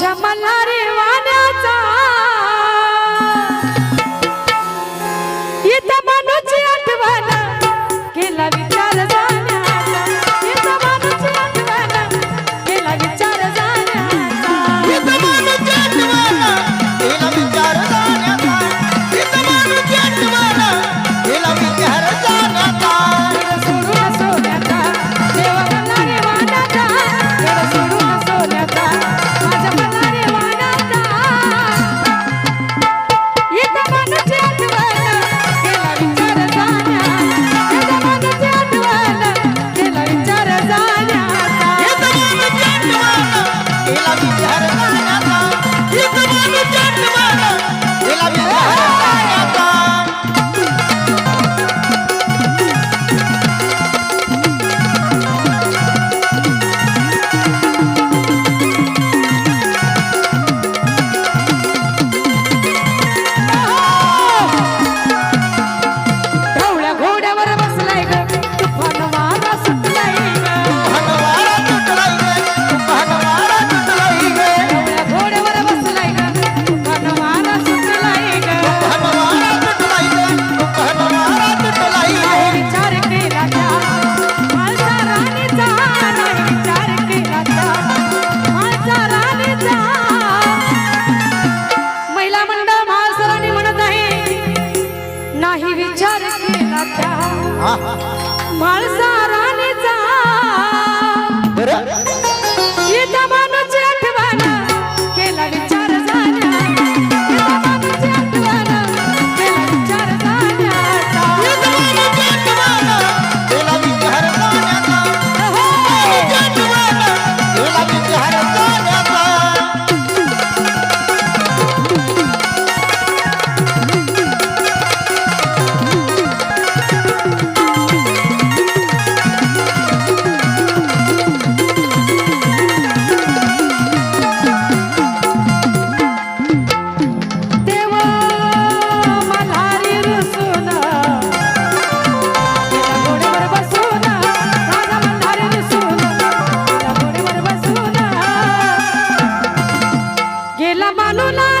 জামালা माणसाराणीचा Lula.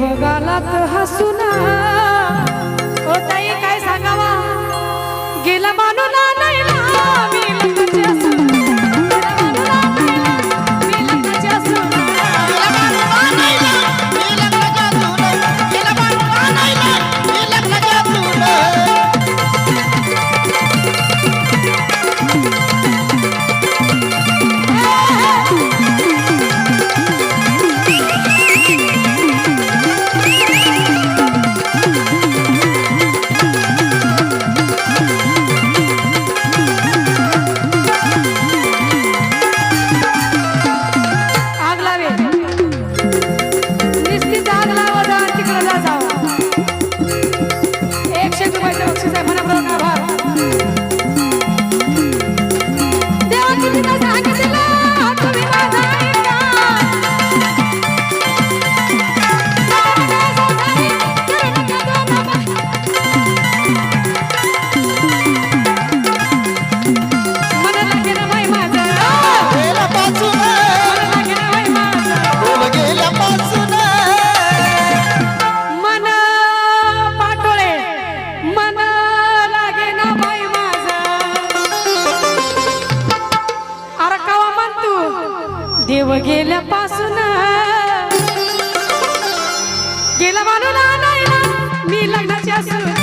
वो गलत हंसना होता ही देव गेल्यापासून. गेला म्हणून नाही ना मी लग्नाची असू